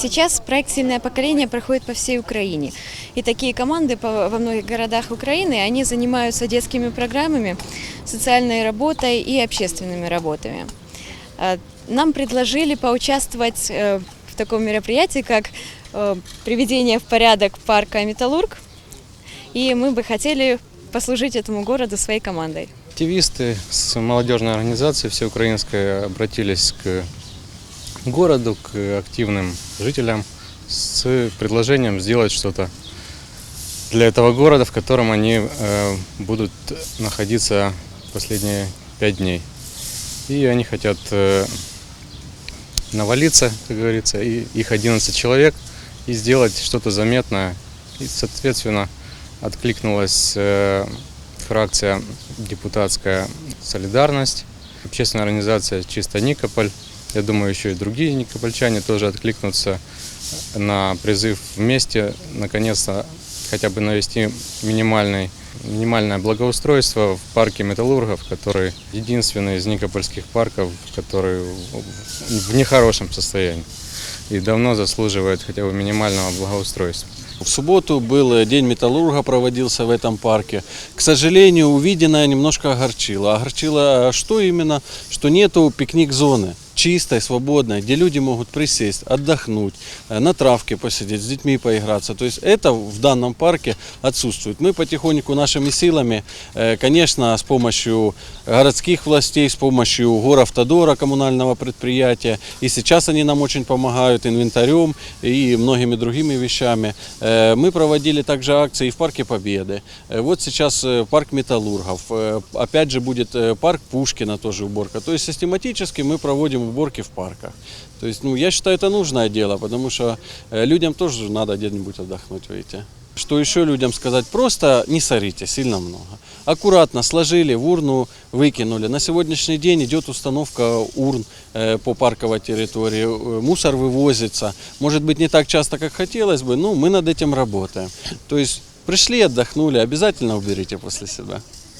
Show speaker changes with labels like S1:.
S1: Сейчас проект «Сильное поколение» проходит по всей Украине. И такие команды во многих городах Украины, они занимаются детскими программами, социальной работой и общественными работами. А, Нам предложили поучаствовать э, в таком мероприятии, как э, приведение в порядок парка «Металлург». И мы бы хотели послужить этому городу своей командой.
S2: Активисты с молодежной организации всеукраинской обратились к городу, к активным жителям с предложением сделать что-то для этого города, в котором они э, будут находиться последние пять дней. И они хотят э, навалиться, как говорится, и их 11 человек, и сделать что-то заметное. И, соответственно, откликнулась э, фракция депутатская «Солидарность», общественная организация «Чисто Никополь». Я думаю, еще и другие никопольчане тоже откликнутся на призыв вместе, наконец-то, хотя бы навести минимальный, минимальное благоустройство в парке металлургов, который единственный из никопольских парков, который в нехорошем состоянии и давно заслуживает хотя бы минимального благоустройства.
S3: В субботу был э, День металлурга, проводился в этом парке. К сожалению, увиденное немножко огорчило. Огорчило э, что именно? Что нету пикник-зоны чистой, свободной, где люди могут присесть, отдохнуть, э, на травке посидеть, с детьми поиграться. То есть это в данном парке отсутствует. Мы потихоньку нашими силами, э, конечно, с помощью городских властей, с помощью Горавтодора, коммунального предприятия, и сейчас они нам очень помогают инвентарем и многими другими вещами. Э, Мы проводили также акции и в Парке Победы. Вот сейчас парк Металлургов. Опять же будет парк Пушкина тоже уборка. То есть систематически мы проводим уборки в парках. То есть, ну, я считаю, это нужное дело, потому что э, людям тоже надо где-нибудь отдохнуть, видите. Что еще людям сказать? Просто не сорите сильно много. Аккуратно сложили, в урну выкинули. На сегодняшний день идет установка урн э, по парковой территории. Э, Мусор вывозится. Может быть не так часто, как хотелось бы, но мы над этим работаем. То есть пришли, отдохнули, обязательно уберите после себя.